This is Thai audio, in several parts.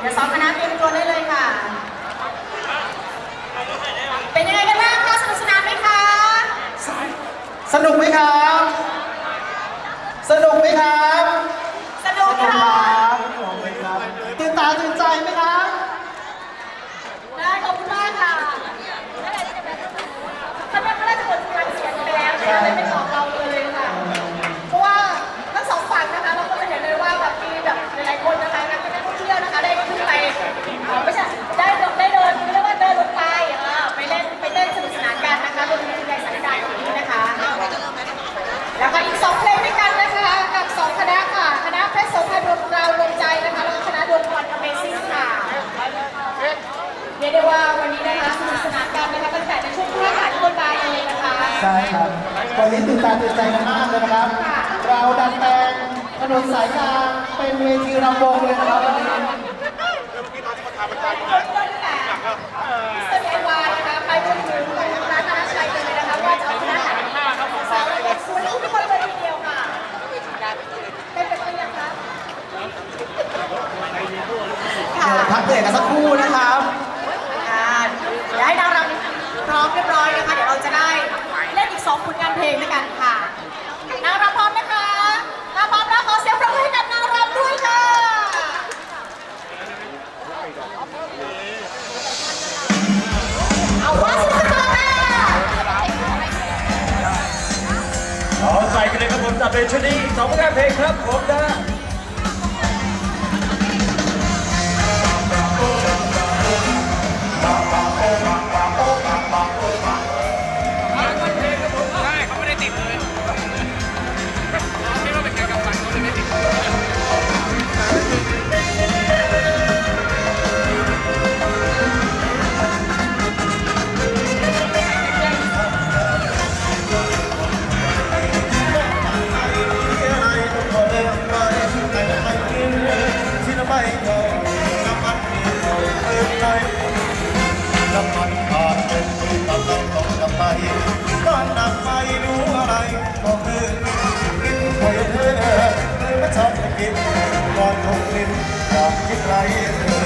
เดี๋ยวสองคณะเตรียมตัวได้เลยค่ะ เป็นยังไงกันบ้างคะสนุกสนานไหมคะ สนุกไหมครับ สนุกไหมครับ สนุกค่ะ ใช่ครับวันนี้ตื่นตาตื่นใจกันมากเลยนะครับ เราดัดแปลงถนนสายกลางเป็นเวทีรำวงเลยนะครับวันนี้ เพลงครับผมได้ ใำมันผ่านป็นปีกำลัต้องจะไปบ้าหนักไปดูอะไรก็คือกินหวยเธอเธอไม่ชอบกินก่อนคงลิ้นอยากคิดไรเธอ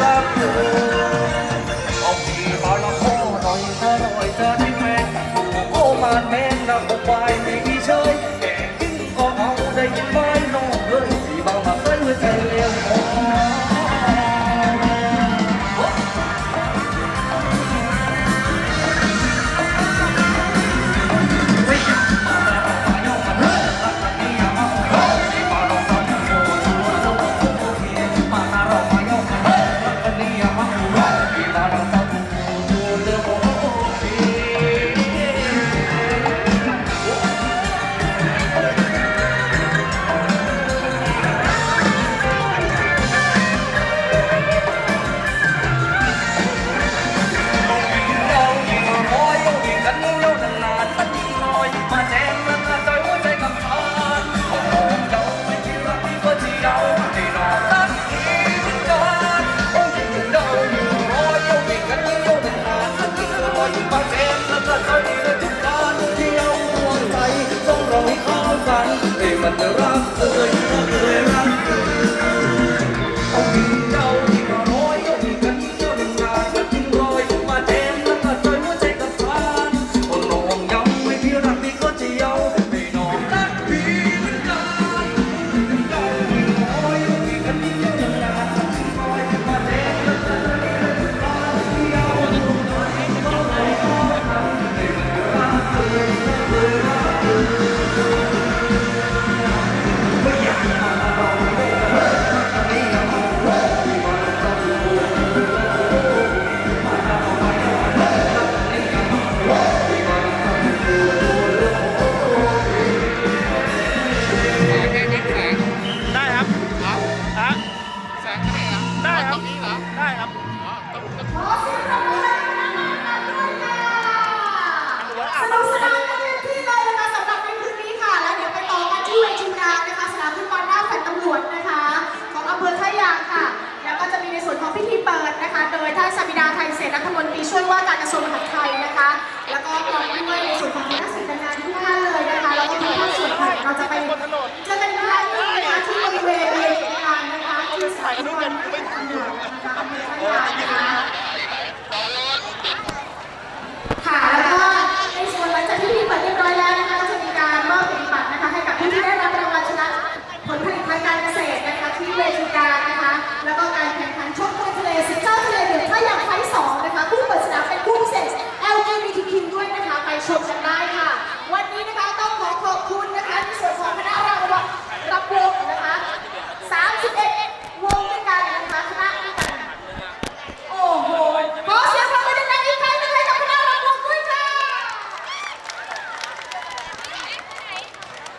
เอาพี่มาละขอหน่อยเธอหน่อยเธอได้ไหมโอ้มาแม่นะผมไปไม่เฉย